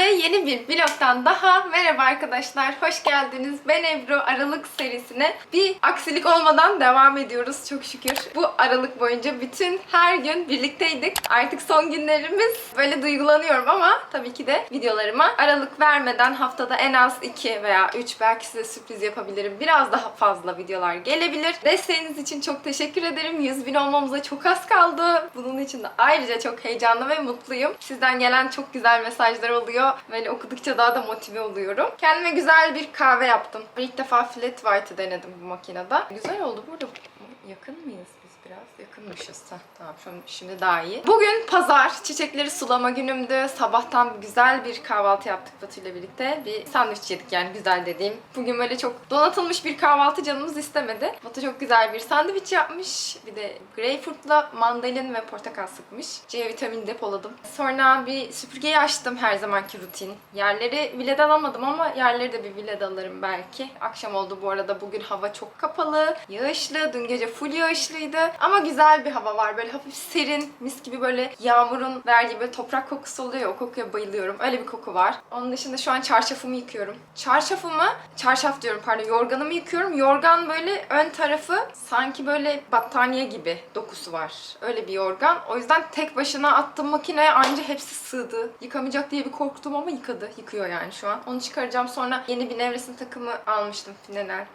Hepinize yeni bir vlogdan daha merhaba arkadaşlar. Hoş geldiniz. Ben Ebru Aralık serisine bir aksilik olmadan devam ediyoruz çok şükür. Bu Aralık boyunca bütün her gün birlikteydik. Artık son günlerimiz böyle duygulanıyorum ama tabii ki de videolarıma aralık vermeden haftada en az 2 veya 3 belki size sürpriz yapabilirim. Biraz daha fazla videolar gelebilir. Desteğiniz için çok teşekkür ederim. 100 bin olmamıza çok az kaldı. Bunun için de ayrıca çok heyecanlı ve mutluyum. Sizden gelen çok güzel mesajlar oluyor. Böyle okudukça daha da motive oluyorum. Kendime güzel bir kahve yaptım. İlk defa flat white'ı denedim bu makinede. Güzel oldu. Burada yakın mıyız biraz? Yakınmışız. Heh, tamam şu şimdi daha iyi. Bugün pazar. Çiçekleri sulama günümdü. Sabahtan güzel bir kahvaltı yaptık Batu ile birlikte. Bir sandviç yedik yani güzel dediğim. Bugün böyle çok donatılmış bir kahvaltı canımız istemedi. Batu çok güzel bir sandviç yapmış. Bir de greyfurtla mandalin ve portakal sıkmış. C vitamini depoladım. Sonra bir süpürgeyi açtım her zamanki rutin. Yerleri vileda alamadım ama yerleri de bir vileda alırım belki. Akşam oldu bu arada. Bugün hava çok kapalı, yağışlı. Dün gece full yağışlıydı. Ama güzel bir hava var. Böyle hafif serin, mis gibi böyle yağmurun verdiği böyle toprak kokusu oluyor. O kokuya bayılıyorum. Öyle bir koku var. Onun dışında şu an çarşafımı yıkıyorum. Çarşafımı, çarşaf diyorum pardon, yorganımı yıkıyorum. Yorgan böyle ön tarafı sanki böyle battaniye gibi dokusu var. Öyle bir yorgan. O yüzden tek başına attım makineye anca hepsi sığdı. Yıkamayacak diye bir korktum ama yıkadı. Yıkıyor yani şu an. Onu çıkaracağım. Sonra yeni bir nevresim takımı almıştım. Finenel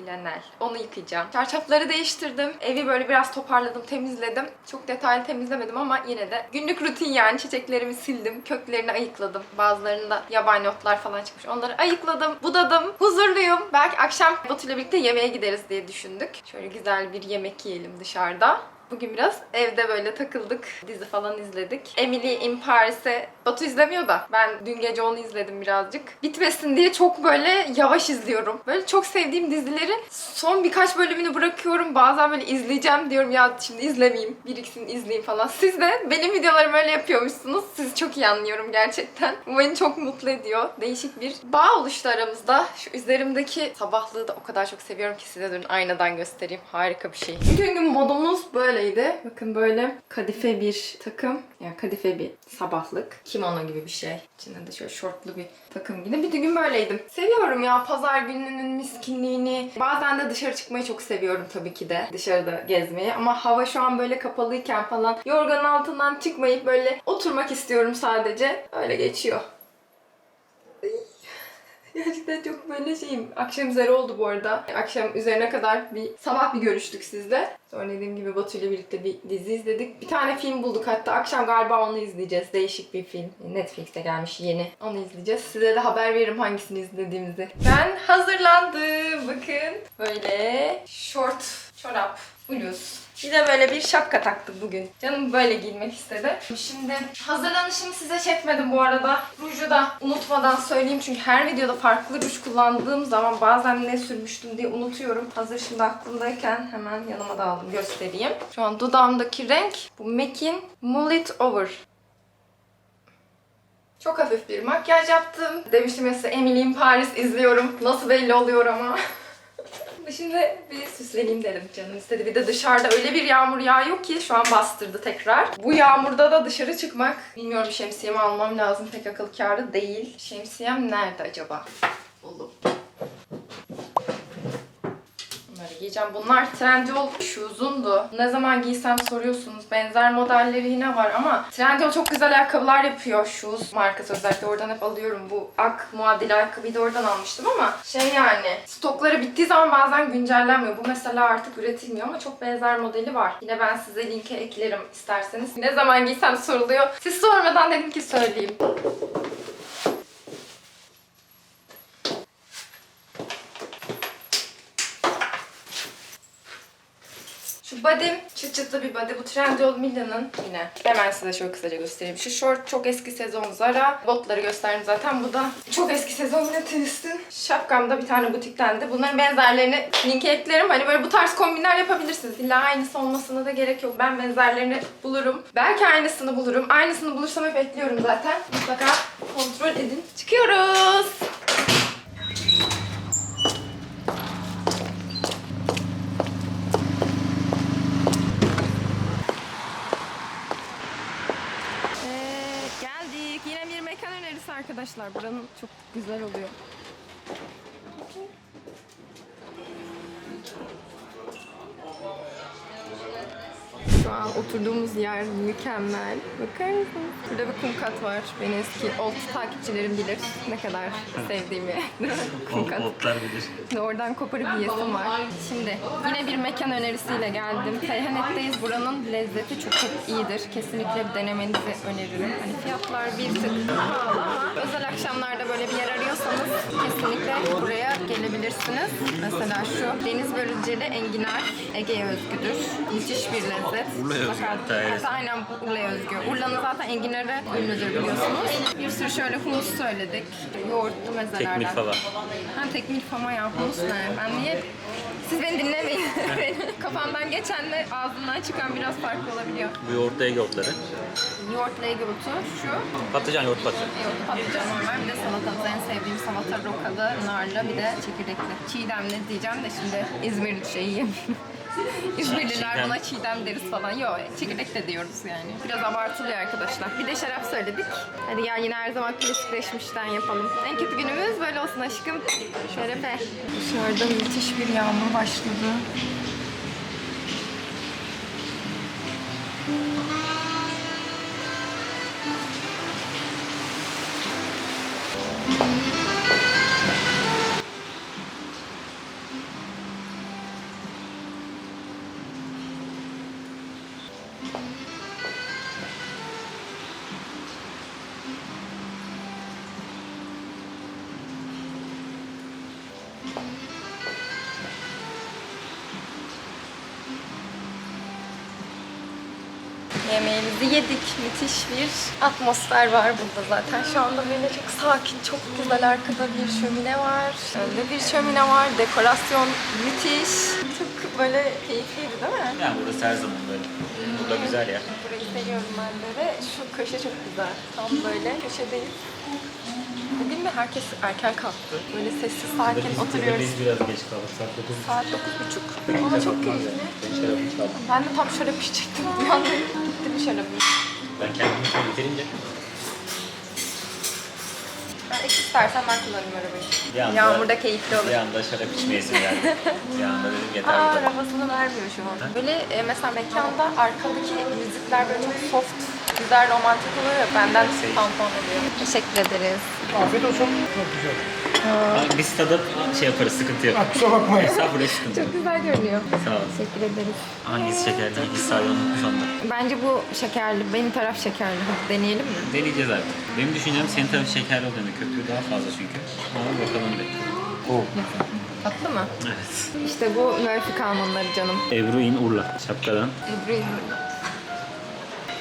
flanel. Onu yıkayacağım. Çarşafları değiştirdim. Evi böyle biraz toparladım, temizledim. Çok detaylı temizlemedim ama yine de günlük rutin yani çiçeklerimi sildim. Köklerini ayıkladım. Bazılarında yabani otlar falan çıkmış. Onları ayıkladım, budadım. Huzurluyum. Belki akşam Batu ile birlikte yemeğe gideriz diye düşündük. Şöyle güzel bir yemek yiyelim dışarıda. Bugün biraz evde böyle takıldık. Dizi falan izledik. Emily in Paris'e Batu izlemiyor da ben dün gece onu izledim birazcık. Bitmesin diye çok böyle yavaş izliyorum. Böyle çok sevdiğim dizileri son birkaç bölümünü bırakıyorum. Bazen böyle izleyeceğim diyorum ya şimdi izlemeyeyim. Biriksin izleyeyim falan. Siz de benim videolarımı öyle yapıyormuşsunuz. Sizi çok iyi anlıyorum gerçekten. Bu beni çok mutlu ediyor. Değişik bir bağ oluştu aramızda. Şu üzerimdeki sabahlığı da o kadar çok seviyorum ki size durun aynadan göstereyim. Harika bir şey. Bugün modumuz böyleydi. Bakın böyle kadife bir takım. Yani kadife bir sabahlık. Kimono gibi bir şey. İçinde de şöyle şortlu bir takım gibi. Bir gün böyleydim. Seviyorum ya pazar gününün miskinliğini. Bazen de dışarı çıkmayı çok seviyorum tabii ki de. Dışarıda gezmeyi. Ama hava şu an böyle kapalıyken falan yorganın altından çıkmayıp böyle oturmak istiyorum sadece. Öyle geçiyor. Gerçekten çok böyle şeyim. Akşam üzeri oldu bu arada. Akşam üzerine kadar bir sabah bir görüştük sizle. Sonra dediğim gibi Batu ile birlikte bir dizi izledik. Bir tane film bulduk hatta. Akşam galiba onu izleyeceğiz. Değişik bir film. Netflix'te gelmiş yeni. Onu izleyeceğiz. Size de haber veririm hangisini izlediğimizi. Ben hazırlandım. Bakın. Böyle short, çorap, bluz, Bir de böyle bir şapka taktık bugün. Canım böyle giymek istedi. Şimdi hazırlanışımı size çekmedim bu arada. Ruju da unutmadan söyleyeyim çünkü her videoda farklı ruj kullandığım zaman bazen ne sürmüştüm diye unutuyorum. Hazır şimdi aklımdayken hemen yanıma da aldım göstereyim. Şu an dudağımdaki renk bu MAC'in Mullet Over. Çok hafif bir makyaj yaptım. Demiştim ya size Emily in Paris izliyorum. Nasıl belli oluyor ama. Şimdi bir süsleneyim dedim canım istedi. Bir de dışarıda öyle bir yağmur yağıyor ki şu an bastırdı tekrar. Bu yağmurda da dışarı çıkmak. Bilmiyorum şemsiyemi almam lazım. Pek akıl kârı değil. Şemsiyem nerede acaba? Buldum. Giyeceğim. Bunlar Trendyol shoes'undu. Ne zaman giysem soruyorsunuz. Benzer modelleri yine var ama Trendyol çok güzel ayakkabılar yapıyor. Shoes markası özellikle oradan hep alıyorum. Bu ak muadili ayakkabıyı da oradan almıştım ama şey yani stokları bittiği zaman bazen güncellenmiyor. Bu mesela artık üretilmiyor ama çok benzer modeli var. Yine ben size linke eklerim isterseniz. Ne zaman giysem soruluyor. Siz sormadan dedim ki söyleyeyim. Body'm çıt çıtlı bir body. Bu Trendyol Mila'nın yine. Hemen size şöyle kısaca göstereyim. Şu short çok eski sezon Zara. Botları gösterdim zaten. Bu da çok eski sezon yine Twis'in. Şapkam da bir tane butiktendi. Bunların benzerlerini linke eklerim. Hani böyle bu tarz kombinler yapabilirsiniz. İlla aynısı olmasına da gerek yok. Ben benzerlerini bulurum. Belki aynısını bulurum. Aynısını bulursam hep ekliyorum zaten. Mutlaka kontrol edin. Çıkıyoruz. Ee, geldik. Yine bir mekan önerisi arkadaşlar. Buranın çok güzel oluyor. Şu an oturduğumuz yer mükemmel. Bakar mısınız? Burada bir kum kat var. Beni eski old takipçilerim bilir ne kadar sevdiğimi. kum kat. Otlar bilir. Oradan koparıp yiyesim var. Şimdi yine bir mekan önerisiyle geldim. Seyhanet'teyiz. Buranın lezzeti çok çok iyidir. Kesinlikle denemenizi öneririm. Hani fiyatlar bir tık pahalı ama özel akşamlarda böyle bir yer arıyorsanız kesinlikle buraya gelebilirsiniz. Mesela şu deniz börülceli enginar Ege'ye özgüdür. Müthiş bir lezzet. Urla'ya özgü evet. aynen Urla'ya özgü. Urla'nın zaten enginarı ünlüdür biliyorsunuz. Bir sürü şöyle humus söyledik. Yoğurtlu mezelerden. Tekmil fava. Ha tekmil fama ya humus ne? Ben niye... Siz beni dinlemeyin. Kafamdan geçenle ağzımdan çıkan biraz farklı olabiliyor. Bu yoğurtlu egg yoğurtları. Yoğurtlu egotu şu. Patlıcan yoğurt patlıcan. Yoğurtlu patlıcan normal. Bir de salatamız en sevdiğim salata rokalı, narlı bir de çekirdekli. Çiğdemli diyeceğim de şimdi İzmir şeyi yemeyeyim. İzmirliler Çiğdem. buna çiğdem deriz falan. Yok çekirdek de diyoruz yani. Biraz abartılıyor arkadaşlar. Bir de şarap söyledik. Hadi ya yine her zaman klasikleşmişten yapalım. En kötü günümüz böyle olsun aşkım. Şerefe. Dışarıda müthiş bir yağmur başladı. Yemeğimizi yedik. Müthiş bir atmosfer var burada zaten. Şu anda böyle çok sakin, çok güzel arkada bir şömine var. Önde bir şömine var. Dekorasyon müthiş. Çok böyle keyifliydi değil mi? Yani burası her zaman böyle. Burada güzel ya. Burayı seviyorum ben de ve şu köşe çok güzel. Tam böyle köşedeyiz. Bugün de herkes erken kalktı. Böyle sessiz sakin oturuyoruz. Biz biraz geç kaldık. Saat 9. Saat 9.30. Ama çok keyifli. Ben de tam şarap içecektim. Bir anda gitti bir şarabım. Ben kendimi çok bitirince Ben ek istersen ben kullanayım arabayı. Bir anda- Yağmurda keyifli olur. bir anda şarap içmeye izin geldi. bir anda dedim yeter Aa, bu arabasını vermiyor şu an. Böyle e, mesela mekanda arkadaki müzikler böyle çok soft, güzel, romantik oluyor ya. Benden Şey- tampon oluyor. Teşekkür ederiz. Afiyet olsun. Çok güzel. Ama Biz tadıp şey yaparız sıkıntı yok. Ha, kusura bakmayın. Estağfurullah hiç sıkıntı yok. Çok güzel görünüyor. Sağ ol. Teşekkür ederiz. Hangisi şekerli hangisi sade onu anda. Bence bu şekerli. Benim taraf şekerli. Hadi deneyelim mi? Deneyeceğiz artık. Benim düşüncem senin tabii şekerli olduğunu köpüğü daha fazla çünkü. Ama bakalım bir. Oo. Tatlı mı? Evet. İşte bu Murphy kalmanları canım. Ebru in Urla şapkadan. Ebru İnanır.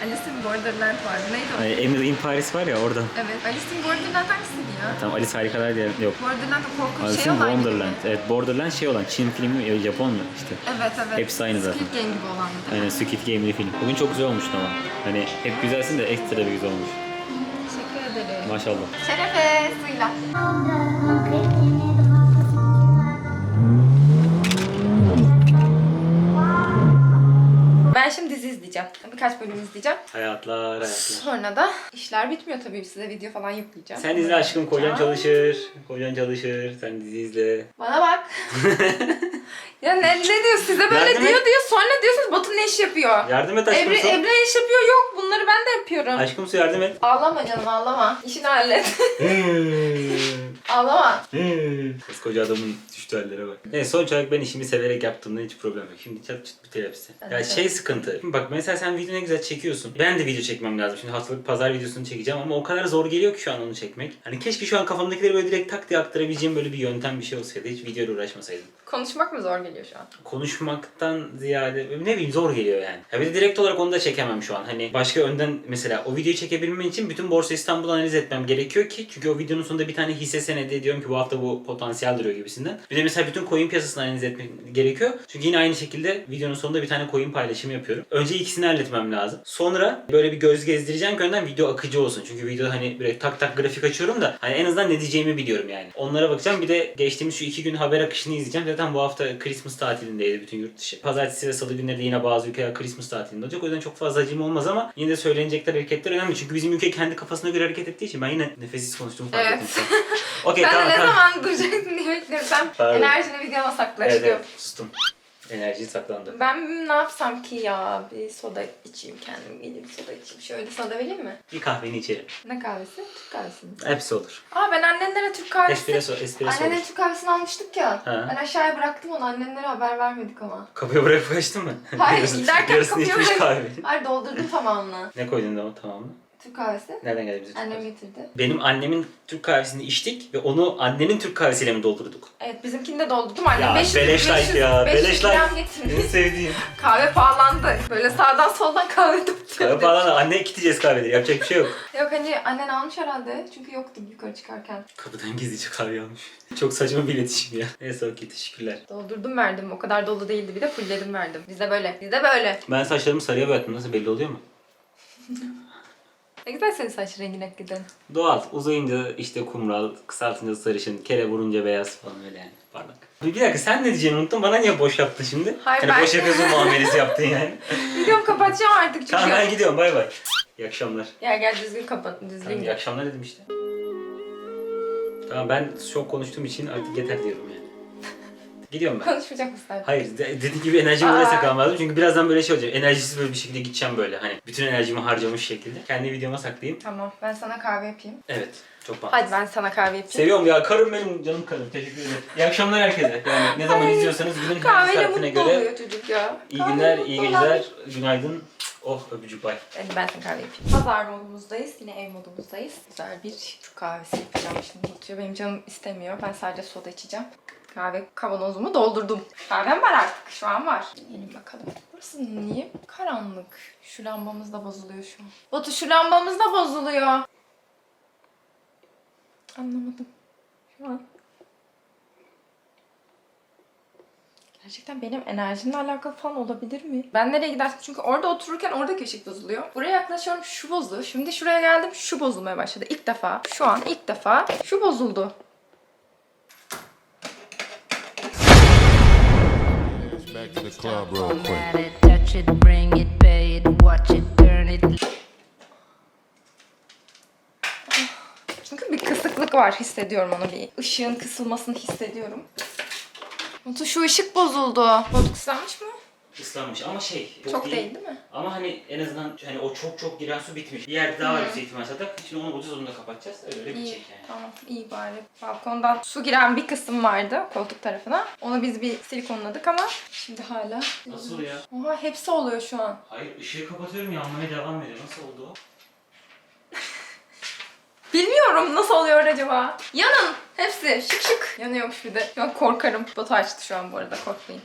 Alice in Borderland vardı. Neydi o? Hani Emily in Paris var ya orada. Evet. Alice in Borderland hangisiydi ya? Tam Alice Harikalar diye yok. Borderland o korkunç Alice şey in olan Wonderland. gibi. Evet Borderland şey olan Çin filmi ya Japon mu işte. Evet evet. Hepsi aynı zaten. Squid Game gibi olan bir de. Aynen Squid Game'li film. Bugün çok güzel olmuş ama. Hani hep güzelsin de ekstra bir güzel olmuş. Teşekkür ederim. Maşallah. Şerefe suyla. İzleyeceğim. Birkaç bölüm izleyeceğim. Hayatlar hayatlar. Sonra da işler bitmiyor tabii. Size video falan yükleyeceğim. Sen izle aşkım kocan çalışır. Kocan çalışır. Sen dizi izle. Bana bak. ya ne, ne diyor size böyle Yardım diyor et. diyor sonra diyorsunuz Batu ne iş yapıyor? Yardım et aşkım Ebru, su. İş yapıyor yok bunları ben de yapıyorum. Aşkım su yardım et. Ağlama canım ağlama. İşini hallet. Ağlama. Koskoca adamın düştüğü hallere bak. Evet sonuç olarak ben işimi severek yaptığımda hiç problem yok. Şimdi çat çut biter hepsi. Ya Evet. şey sıkıntı. Şimdi bak mesela sen video ne güzel çekiyorsun. Ben de video çekmem lazım. Şimdi haftalık pazar videosunu çekeceğim ama o kadar zor geliyor ki şu an onu çekmek. Hani keşke şu an kafamdakileri böyle direkt tak diye aktarabileceğim böyle bir yöntem bir şey olsaydı. Hiç videoyla uğraşmasaydım. Konuşmak mı zor geliyor şu an? konuşmaktan ziyade ne bileyim zor geliyor yani. Ya bir de direkt olarak onu da çekemem şu an. Hani başka önden mesela o videoyu çekebilmem için bütün Borsa İstanbul'u analiz etmem gerekiyor ki çünkü o videonun sonunda bir tane hisse senedi diyorum ki bu hafta bu potansiyel duruyor gibisinden. Bir de mesela bütün coin piyasasını analiz etmem gerekiyor. Çünkü yine aynı şekilde videonun sonunda bir tane coin paylaşımı yapıyorum. Önce ikisini halletmem lazım. Sonra böyle bir göz gezdireceğim ki önden video akıcı olsun. Çünkü videoda hani böyle tak tak grafik açıyorum da hani en azından ne diyeceğimi biliyorum yani. Onlara bakacağım. Bir de geçtiğimiz şu iki gün haber akışını izleyeceğim. Zaten bu hafta Christmas tatilindeydi bütün yurt dışı. Pazartesi ve salı günleri de yine bazı ülkeler Christmas tatilinde olacak. O yüzden çok fazla acım olmaz ama yine de söylenecekler hareketler önemli. Çünkü bizim ülke kendi kafasına göre hareket ettiği için ben yine nefessiz konuştuğumu fark Evet. ettim. Okey ben tamam de ne tamam. zaman duracaksın diye bekliyorum. Pardon. enerjini videoma sakla Evet, evet sustum. Enerji saklandı. Ben ne yapsam ki ya? Bir soda içeyim kendim. Bir soda içeyim. Şöyle soda vereyim mi? Bir kahveni içelim. Ne kahvesi? Türk kahvesi mi? Hepsi olur. Aa ben annenlere Türk kahvesi... Espresso, espresso Annenlere olur. Türk kahvesini almıştık ya. Ha. Ben aşağıya bıraktım onu. Annenlere haber vermedik ama. Kapıya bırakıp kaçtın mı? Hayır Yarısını- giderken yarısını kapıya içmiş bırak- kahveyi. Hayır doldurdum tamamını. Ne koydun da o tamam mı? Türk kahvesi. Nereden geldi bize Türk Annem kahvesi? getirdi. Benim annemin Türk kahvesini içtik ve onu annenin Türk kahvesiyle mi doldurduk? Evet bizimkini de doldurdum. Annem Ya 500, beleş 500, life ya, 500 beleş gram getirmiş. En sevdiğim. Kahve pahalandı. Böyle sağdan soldan kahve Kahve falan anne gideceğiz kahveleri yapacak bir şey yok. Yok hani annen almış herhalde. Çünkü yoktu yukarı çıkarken. Kapıdan gizlice kahve almış. Çok saçma bir iletişim ya. Neyse okey teşekkürler. Doldurdum verdim. O kadar dolu değildi. Bir de fullledim verdim. Bizde böyle. Bizde böyle. Ben saçlarımı sarıya boyattım. Nasıl belli oluyor mu? Ne güzel senin saç rengin hakikaten. Doğal. Uzayınca işte kumral, kısaltınca sarışın, kere vurunca beyaz falan öyle yani. Parlak. Bir dakika sen ne diyeceğini unuttum. Bana niye boş yaptın şimdi? Hayır, hani ben- boş yapıyorsun muamelesi yaptın yani. Videomu kapatacağım artık çünkü. tamam ben gidiyorum bay bay. İyi akşamlar. Gel gel düzgün kapat. Düzgün Tamam, iyi gel. akşamlar dedim işte. Tamam ben çok konuştuğum için artık yeter diyorum yani. Gidiyorum ben. Konuşmayacak mısın artık? Hayır de- dediğim gibi enerjimi Aa. oraya saklamam lazım. Çünkü birazdan böyle şey olacak. Enerjisiz böyle bir şekilde gideceğim böyle. Hani bütün enerjimi harcamış şekilde. Kendi videoma saklayayım. Tamam ben sana kahve yapayım. Evet. Çok bak. Hadi ben sana kahve yapayım. Seviyorum ya. Karım benim canım karım. Teşekkür ederim. İyi akşamlar herkese. Yani ne zaman Ay, izliyorsanız günün her Kahveyle saatine mutlu göre. oluyor çocuk ya. İyi Kahveyle günler, mutlu iyi olan- geceler. Günaydın. Oh öpücük bay. Hadi ben sana kahve yapayım. Pazar modumuzdayız. Yine ev modumuzdayız. Güzel bir Türk kahvesi yapacağım şimdi. Batuyor. Benim canım istemiyor. Ben sadece soda içeceğim. Kahve kavanozumu doldurdum. Kahvem var artık. Şu an var. Gelin bakalım. Burası niye karanlık? Şu lambamız da bozuluyor şu an. Batu şu lambamız da bozuluyor. Anlamadım. Şu an. Gerçekten benim enerjimle alakalı falan olabilir mi? Ben nereye gidersem çünkü orada otururken oradaki ışık bozuluyor. Buraya yaklaşıyorum şu bozdu. Şimdi şuraya geldim şu bozulmaya başladı. İlk defa. Şu an ilk defa şu bozuldu. The club real quick. Touch it, bring it, pay it, watch it, turn it. Çünkü bir kısıklık var hissediyorum onu bir. Işığın kısılmasını hissediyorum. Batu şu ışık bozuldu. Kıslanmış mı? Islanmış ama şey. Çok değil değil mi? Ama hani en azından hani o çok çok giren su bitmiş. Bir yerde daha var yüksek ihtimal satak. Şimdi onu bulacağız onu da kapatacağız. Öyle bitecek yani. tamam. iyi bari. Balkondan su giren bir kısım vardı koltuk tarafına. Onu biz bir silikonladık ama şimdi hala... Nasıl ya? Oha hepsi oluyor şu an. Hayır ışığı kapatıyorum yanmaya devam ediyor. Nasıl oldu o? Bilmiyorum nasıl oluyor acaba. Yanın. Hepsi şık şık yanıyormuş bir de. Şu an korkarım. Batu açtı şu an bu arada korkmayın.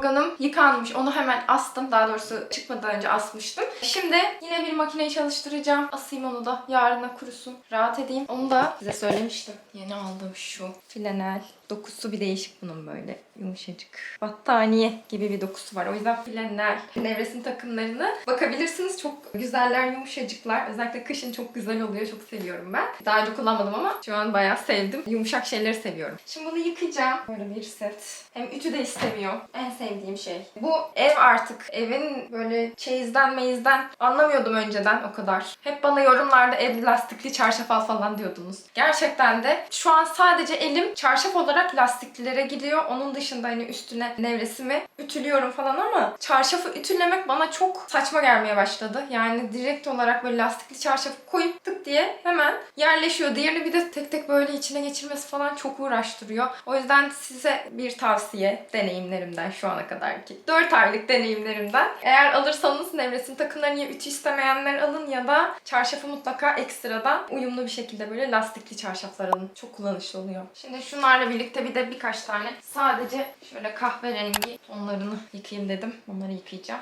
Yorganım yıkanmış. Onu hemen astım. Daha doğrusu çıkmadan önce asmıştım. Şimdi yine bir makineyi çalıştıracağım. Asayım onu da. Yarına kurusun. Rahat edeyim. Onu da size söylemiştim. Yeni aldığım şu flanel. Dokusu bir değişik bunun böyle. Yumuşacık. Battaniye gibi bir dokusu var. O yüzden flanel nevresim takımlarını bakabilirsiniz. Çok güzeller, yumuşacıklar. Özellikle kışın çok güzel oluyor. Çok seviyorum ben. Daha önce kullanmadım ama şu an bayağı sevdim. Yumuşak şeyleri seviyorum. Şimdi bunu yıkayacağım. Böyle bir set. Hem ütü de istemiyor. En sevdiğim şey. Bu ev artık. Evin böyle çeyizden meyizden anlamıyordum önceden o kadar. Hep bana yorumlarda ev lastikli çarşaf al falan diyordunuz. Gerçekten de şu an sadece elim çarşaf olarak lastiklilere gidiyor. Onun dışında hani üstüne nevresimi ütülüyorum falan ama çarşafı ütülemek bana çok saçma gelmeye başladı. Yani direkt olarak böyle lastikli çarşafı koyup tık diye hemen yerleşiyor. Diğerini bir de tek tek böyle içine geçirmesi falan çok uğraştırıyor. O yüzden size bir tavsiye deneyimlerimden şu ana kadar ki. 4 aylık deneyimlerimden. Eğer alırsanız nevresim takımlarını ya ütü istemeyenler alın ya da çarşafı mutlaka ekstradan uyumlu bir şekilde böyle lastikli çarşaflar alın. Çok kullanışlı oluyor. Şimdi şunlarla birlikte bir de birkaç tane sadece şöyle kahverengi tonlarını yıkayayım dedim. Onları yıkayacağım.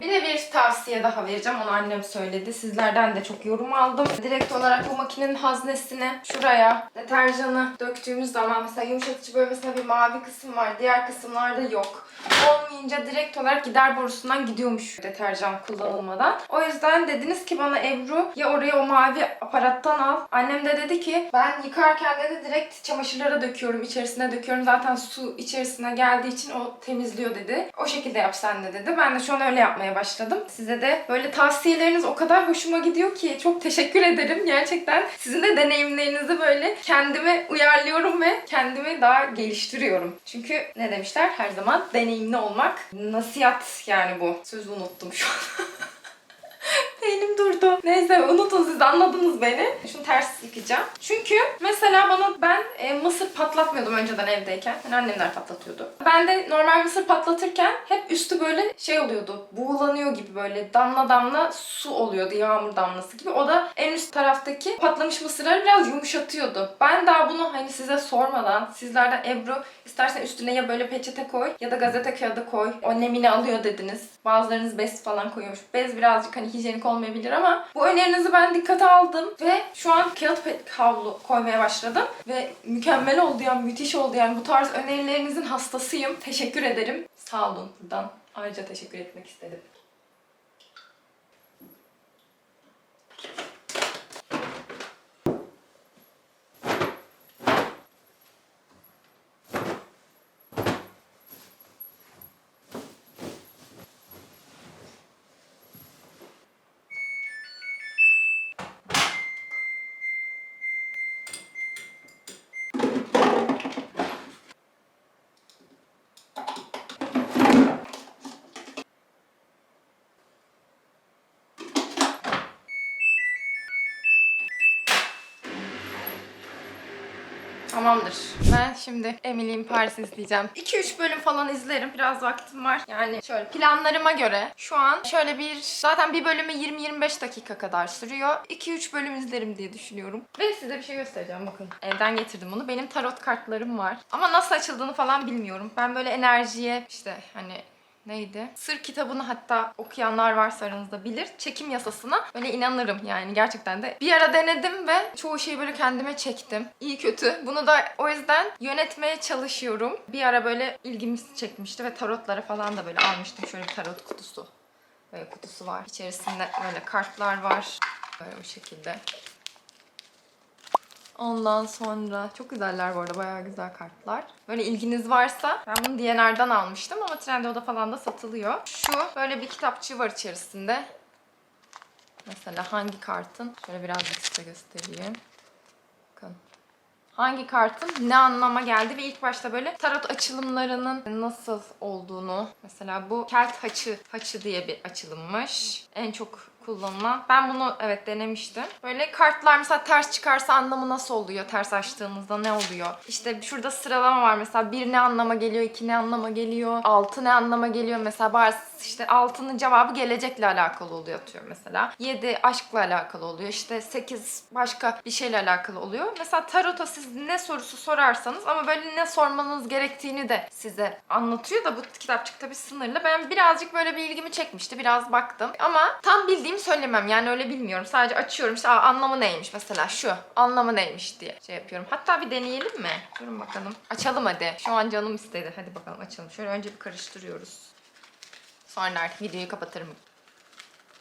Bir de bir tavsiye daha vereceğim. Onu annem söyledi. Sizlerden de çok yorum aldım. Direkt olarak bu makinenin haznesine şuraya deterjanı döktüğümüz zaman mesela yumuşatıcı mesela bir mavi kısım var. Diğer kısımlarda yok. Olmayınca direkt olarak gider borusundan gidiyormuş deterjan kullanılmadan. O yüzden dediniz ki bana Ebru ya oraya o mavi aparattan al. Annem de dedi ki ben yıkarken de direkt çamaşırlara döküyorum. içerisine döküyorum. Zaten su içerisine geldiği için o temizliyor dedi. O şekilde yap sen de dedi. Ben de şu an öyle yapmaya başladım. Size de böyle tavsiyeleriniz o kadar hoşuma gidiyor ki çok teşekkür ederim. Gerçekten sizin de deneyimlerinizi böyle kendime uyarlıyorum ve kendimi daha geliştiriyorum. Çünkü ne demişler? Her zaman deneyimli olmak. Nasihat yani bu. Sözü unuttum şu an. Beynim durdu. Neyse unutun siz anladınız beni. Şunu ters yıkayacağım. Çünkü mesela bana ben e, mısır patlatmıyordum önceden evdeyken. Yani annemler patlatıyordu. Ben de normal mısır patlatırken hep üstü böyle şey oluyordu. Buğulanıyor gibi böyle damla damla su oluyordu. Yağmur damlası gibi. O da en üst taraftaki patlamış mısırları biraz yumuşatıyordu. Ben daha bunu hani size sormadan sizlerden Ebru istersen üstüne ya böyle peçete koy ya da gazete kağıdı koy. O nemini alıyor dediniz. Bazılarınız bez falan koyuyormuş. Bez birazcık hani hijyenik olmayabilir ama bu önerinizi ben dikkate aldım ve şu an kağıt pet havlu koymaya başladım ve mükemmel oldu yani müthiş oldu yani bu tarz önerilerinizin hastasıyım. Teşekkür ederim. Sağ olun buradan. Ayrıca teşekkür etmek istedim. Tamamdır. Ben şimdi Emily in Paris izleyeceğim. 2-3 bölüm falan izlerim. Biraz vaktim var. Yani şöyle planlarıma göre şu an şöyle bir zaten bir bölümü 20-25 dakika kadar sürüyor. 2-3 bölüm izlerim diye düşünüyorum. Ve size bir şey göstereceğim bakın. Evden getirdim bunu. Benim tarot kartlarım var. Ama nasıl açıldığını falan bilmiyorum. Ben böyle enerjiye işte hani neydi? Sır kitabını hatta okuyanlar varsa aranızda bilir. Çekim yasasına böyle inanırım yani gerçekten de. Bir ara denedim ve çoğu şeyi böyle kendime çektim. İyi kötü. Bunu da o yüzden yönetmeye çalışıyorum. Bir ara böyle ilgimi çekmişti ve tarotlara falan da böyle almıştım. Şöyle bir tarot kutusu. Böyle kutusu var. İçerisinde böyle kartlar var. Böyle bu şekilde. Ondan sonra çok güzeller bu arada bayağı güzel kartlar. Böyle ilginiz varsa ben bunu DNR'dan almıştım ama Trendyol'da falan da satılıyor. Şu böyle bir kitapçığı var içerisinde. Mesela hangi kartın? Şöyle birazcık size göstereyim. Bakın. Hangi kartın ne anlama geldi ve ilk başta böyle tarot açılımlarının nasıl olduğunu mesela bu kelt haçı haçı diye bir açılımmış. En çok kullanılan. Ben bunu evet denemiştim. Böyle kartlar mesela ters çıkarsa anlamı nasıl oluyor? Ters açtığımızda ne oluyor? İşte şurada sıralama var mesela bir ne anlama geliyor, iki ne anlama geliyor, altı ne anlama geliyor mesela bazı işte altının cevabı gelecekle alakalı oluyor atıyorum mesela. 7 aşkla alakalı oluyor. İşte 8 başka bir şeyle alakalı oluyor. Mesela tarota siz ne sorusu sorarsanız ama böyle ne sormanız gerektiğini de size anlatıyor da bu kitapçık tabii sınırlı. Ben birazcık böyle bir ilgimi çekmişti. Biraz baktım. Ama tam bildiğimi söylemem. Yani öyle bilmiyorum. Sadece açıyorum. İşte anlamı neymiş mesela şu. Anlamı neymiş diye şey yapıyorum. Hatta bir deneyelim mi? Durun bakalım. Açalım hadi. Şu an canım istedi. Hadi bakalım açalım. Şöyle önce bir karıştırıyoruz. Sonra artık videoyu kapatırım.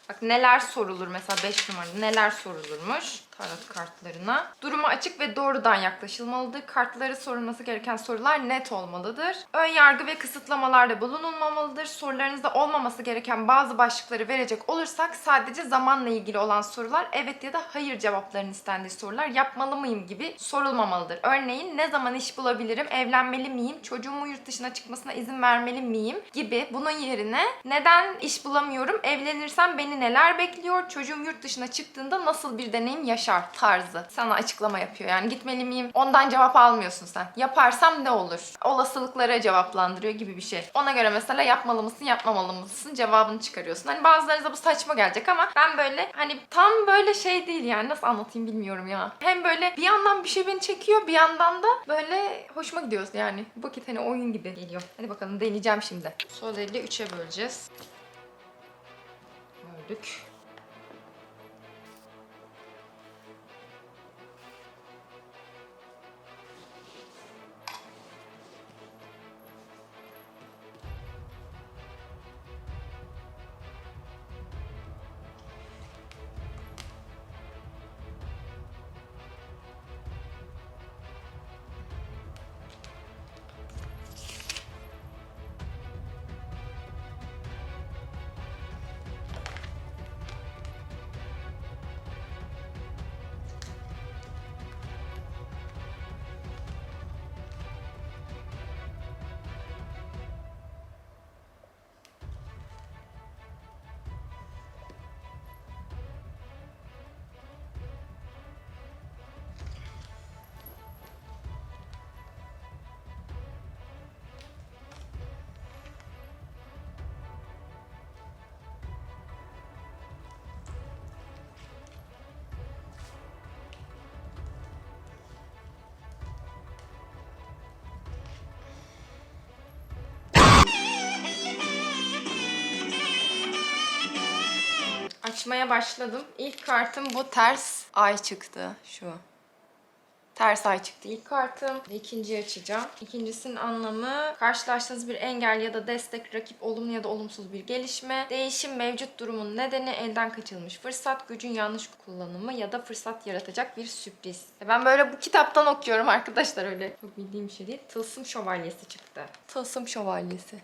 Bak neler sorulur mesela 5 numara neler sorulurmuş tarot kartlarına. Duruma açık ve doğrudan yaklaşılmalıdır. Kartları sorulması gereken sorular net olmalıdır. Ön yargı ve kısıtlamalarda bulunulmamalıdır. Sorularınızda olmaması gereken bazı başlıkları verecek olursak sadece zamanla ilgili olan sorular evet ya da hayır cevaplarının istendiği sorular yapmalı mıyım gibi sorulmamalıdır. Örneğin ne zaman iş bulabilirim, evlenmeli miyim, çocuğumun yurt dışına çıkmasına izin vermeli miyim gibi bunun yerine neden iş bulamıyorum, evlenirsem beni neler bekliyor, çocuğum yurt dışına çıktığında nasıl bir deneyim yaşar tarzı sana açıklama yapıyor. Yani gitmeli miyim ondan cevap almıyorsun sen. Yaparsam ne olur? Olasılıklara cevaplandırıyor gibi bir şey. Ona göre mesela yapmalı mısın yapmamalı mısın cevabını çıkarıyorsun. Hani bazılarınıza bu saçma gelecek ama ben böyle hani tam böyle şey değil yani nasıl anlatayım bilmiyorum ya. Hem böyle bir yandan bir şey beni çekiyor bir yandan da böyle hoşuma gidiyor yani. Bu vakit hani oyun gibi geliyor. Hadi bakalım deneyeceğim şimdi. Sol eli 3'e böleceğiz. Böldük. Açmaya başladım. İlk kartım bu ters ay çıktı. Şu. Ters ay çıktı ilk kartım. İkinciyi açacağım. İkincisinin anlamı karşılaştığınız bir engel ya da destek, rakip, olumlu ya da olumsuz bir gelişme. Değişim mevcut durumun nedeni elden kaçırılmış fırsat, gücün yanlış kullanımı ya da fırsat yaratacak bir sürpriz. Ben böyle bu kitaptan okuyorum arkadaşlar öyle. Çok bildiğim şey değil. Tılsım şövalyesi çıktı. Tılsım şövalyesi.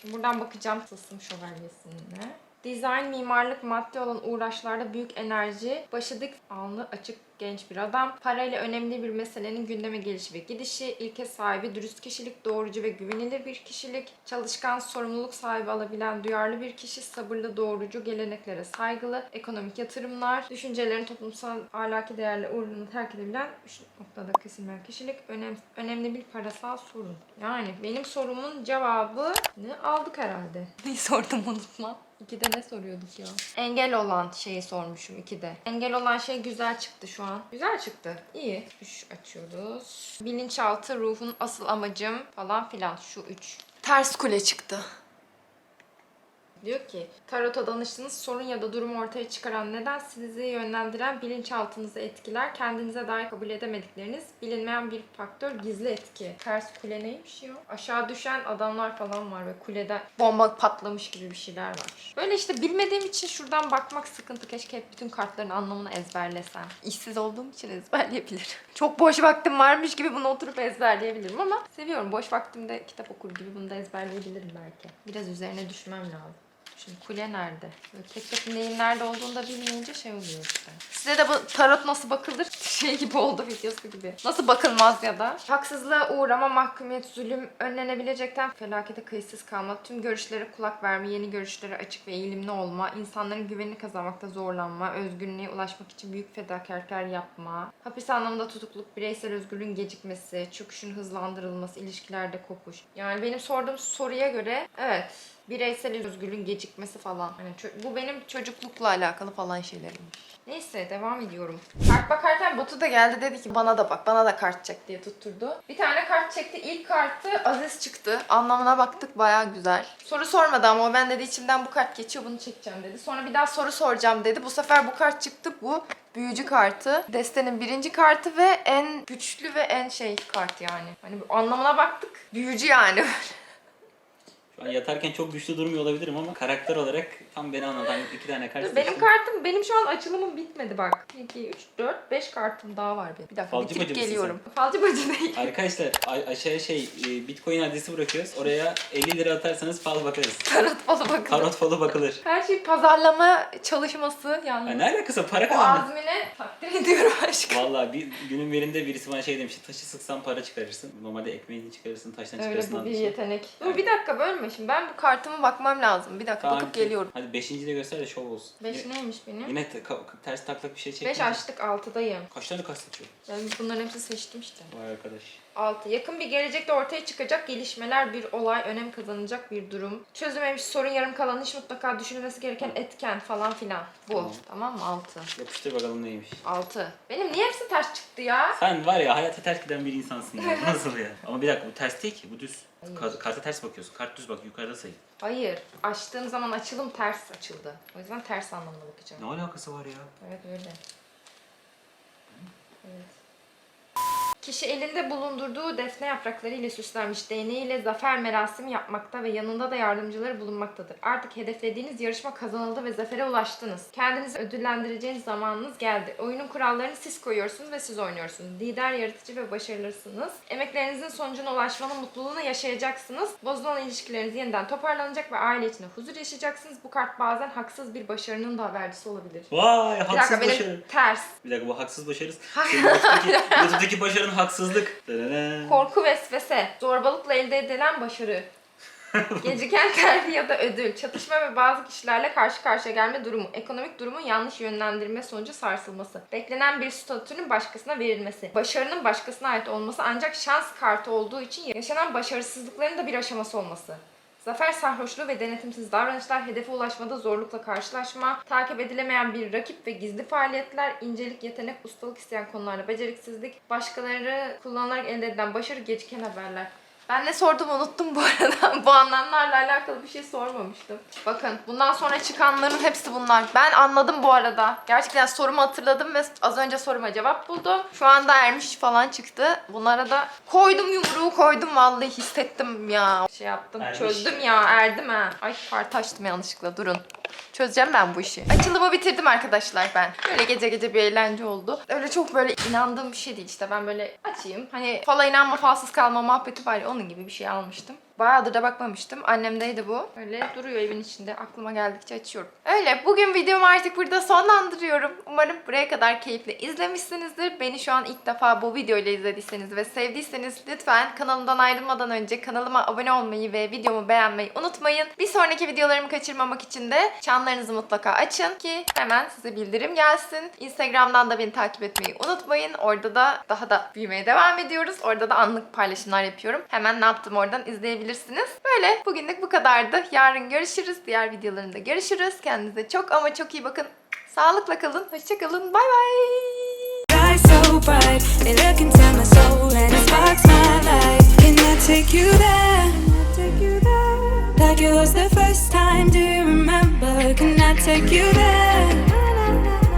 Şimdi buradan bakacağım tılsım şövalyesine. Dizayn, mimarlık, madde olan uğraşlarda büyük enerji, başı dik, alnı açık genç bir adam. Parayla önemli bir meselenin gündeme gelişi ve gidişi, ilke sahibi, dürüst kişilik, doğrucu ve güvenilir bir kişilik, çalışkan, sorumluluk sahibi alabilen, duyarlı bir kişi, sabırlı, doğrucu, geleneklere saygılı, ekonomik yatırımlar, düşüncelerin toplumsal ahlaki değerle uğrunu terk edebilen, üç noktada kesilmeyen kişilik, önem, önemli bir parasal sorun. Yani benim sorumun cevabını aldık herhalde. Neyi sordum unutma. İkide ne soruyorduk ya? Engel olan şeyi sormuşum ikide. Engel olan şey güzel çıktı şu an. Güzel çıktı. İyi. Üç açıyoruz. Bilinçaltı, ruhun asıl amacım falan filan. Şu üç. Ters kule çıktı. Diyor ki tarota danıştığınız sorun ya da durumu ortaya çıkaran neden sizi yönlendiren bilinçaltınızı etkiler. Kendinize dair kabul edemedikleriniz bilinmeyen bir faktör gizli etki. Ters kule neymiş ya? Aşağı düşen adamlar falan var ve kulede bomba patlamış gibi bir şeyler var. Böyle işte bilmediğim için şuradan bakmak sıkıntı. Keşke hep bütün kartların anlamını ezberlesem. İşsiz olduğum için ezberleyebilirim. Çok boş vaktim varmış gibi bunu oturup ezberleyebilirim ama seviyorum. Boş vaktimde kitap okur gibi bunu da ezberleyebilirim belki. Biraz üzerine düşmem lazım. Şimdi kule nerede? Böyle tek tek neyin nerede olduğunu da bilmeyince şey oluyor işte. Size de bu tarot nasıl bakılır şey gibi oldu videosu gibi. Nasıl bakılmaz ya da? Haksızlığa uğrama, mahkumiyet, zulüm önlenebilecekten felakete kayıtsız kalma, tüm görüşlere kulak verme, yeni görüşlere açık ve eğilimli olma, insanların güvenini kazanmakta zorlanma, özgürlüğe ulaşmak için büyük fedakarlıklar yapma, hapis anlamında tutukluk, bireysel özgürlüğün gecikmesi, çöküşün hızlandırılması, ilişkilerde kopuş. Yani benim sorduğum soruya göre evet bireysel özgürlüğün gecikmesi falan. Çö- bu benim çocuklukla alakalı falan şeylerimmiş. Neyse devam ediyorum. Kart bakarken Batu da geldi dedi ki bana da bak bana da kart çek diye tutturdu. Bir tane kart çekti. İlk kartı Aziz çıktı. Anlamına baktık baya güzel. Soru sormadı ama ben dedi içimden bu kart geçiyor bunu çekeceğim dedi. Sonra bir daha soru soracağım dedi. Bu sefer bu kart çıktı. Bu büyücü kartı. Destenin birinci kartı ve en güçlü ve en şey kart yani. Hani anlamına baktık. Büyücü yani. An yatarken çok güçlü durmuyor olabilirim ama karakter olarak tam beni anlatan iki tane kart benim seçtim. kartım benim şu an açılımım bitmedi bak. 2, 3, 4, 5 kartım daha var benim. Bir dakika Falcı bitirip bacı mısın geliyorum. Falcı bacı değil. Arkadaşlar a- aşağıya şey e, bitcoin adresi bırakıyoruz. Oraya 50 lira atarsanız fal bakarız. Tarot falı bakın. Tarot falı bakılır. Her şey pazarlama çalışması yani. Ya ne alakası para Bu azmine takdir ediyorum aşkım. Vallahi bir günün birinde birisi bana şey demişti. Taşı sıksan para çıkarırsın. Normalde ekmeğini çıkarırsın, taştan Öyle çıkarırsın. bu bir yetenek. Dur bir dakika bölme şimdi. Ben bu kartıma bakmam lazım. Bir dakika bakıp ki- geliyorum. Hadi beşinci de göster de şov olsun. 5 Yine, neymiş benim? yine ka- ters taklak bir şey çekme. 5 açtık 6'dayım. Kaç tane kart seçiyor? Ben bunların hepsini seçtim işte. Vay arkadaş. 6. Yakın bir gelecekte ortaya çıkacak gelişmeler, bir olay, önem kazanacak bir durum. Çözülmemiş sorun, yarım kalan iş mutlaka düşünülmesi gereken etken falan filan. Bu. Tamam. Tamam mı? 6. Yapıştır bakalım neymiş. 6. Benim niye hepsi ters çıktı ya? Sen var ya hayata ters giden bir insansın ya. Nasıl ya? Ama bir dakika bu ters değil ki bu düz. Kart, karta ters bakıyorsun. Kart düz bak yukarıda sayı. Hayır. Açtığım zaman açılım ters açıldı. O yüzden ters anlamına bakacağım. Ne alakası var ya? Evet öyle. Evet. Kişi elinde bulundurduğu defne yaprakları ile süslenmiş değneğiyle zafer merasimi yapmakta ve yanında da yardımcıları bulunmaktadır. Artık hedeflediğiniz yarışma kazanıldı ve zafere ulaştınız. Kendinizi ödüllendireceğiniz zamanınız geldi. Oyunun kurallarını siz koyuyorsunuz ve siz oynuyorsunuz. Lider, yaratıcı ve başarılısınız. Emeklerinizin sonucuna ulaşmanın mutluluğunu yaşayacaksınız. Bozulan ilişkileriniz yeniden toparlanacak ve aile içinde huzur yaşayacaksınız. Bu kart bazen haksız bir başarının da habercisi olabilir. Vay Bir haksız dakika benim başarı. ters. Bir dakika bu haksız başarız. Senin YouTube'daki, YouTube'daki başarın haksızlık. Korku vesvese, zorbalıkla elde edilen başarı. Geciken terfi ya da ödül, çatışma ve bazı kişilerle karşı karşıya gelme durumu, ekonomik durumun yanlış yönlendirme sonucu sarsılması, beklenen bir statünün başkasına verilmesi, başarının başkasına ait olması ancak şans kartı olduğu için yaşanan başarısızlıkların da bir aşaması olması. Zafer sarhoşluğu ve denetimsiz davranışlar, hedefe ulaşmada zorlukla karşılaşma, takip edilemeyen bir rakip ve gizli faaliyetler, incelik, yetenek, ustalık isteyen konularda beceriksizlik, başkaları kullanılarak elde edilen başarı, geciken haberler. Ben ne sordum unuttum bu arada. bu anlamlarla alakalı bir şey sormamıştım. Bakın bundan sonra çıkanların hepsi bunlar. Ben anladım bu arada. Gerçekten sorumu hatırladım ve az önce soruma cevap buldum. Şu anda ermiş falan çıktı. Bunlara da koydum yumruğu koydum vallahi hissettim ya. Şey yaptım Ermiş. çözdüm ya erdim ha. Ay kart açtım yanlışlıkla durun. Çözeceğim ben bu işi. Açılımı bitirdim arkadaşlar ben. Böyle gece gece bir eğlence oldu. Öyle çok böyle inandığım bir şey değil işte. Ben böyle açayım. Hani fala inanma falsız kalma muhabbeti var ya onun gibi bir şey almıştım. Bayağıdır da bakmamıştım. Annemdeydi bu. Öyle duruyor evin içinde. Aklıma geldikçe açıyorum. Öyle. Bugün videomu artık burada sonlandırıyorum. Umarım buraya kadar keyifle izlemişsinizdir. Beni şu an ilk defa bu videoyla izlediyseniz ve sevdiyseniz lütfen kanalımdan ayrılmadan önce kanalıma abone olmayı ve videomu beğenmeyi unutmayın. Bir sonraki videolarımı kaçırmamak için de çanlarınızı mutlaka açın ki hemen size bildirim gelsin. Instagram'dan da beni takip etmeyi unutmayın. Orada da daha da büyümeye devam ediyoruz. Orada da anlık paylaşımlar yapıyorum. Hemen ne yaptım oradan izleyebilirsiniz. Böyle bugünlük bu kadardı. Yarın görüşürüz. Diğer videolarımda görüşürüz. Kendinize çok ama çok iyi bakın. Sağlıkla kalın. Hoşçakalın. Bay bay. Like it was the first time. Do you remember? Can I take you there?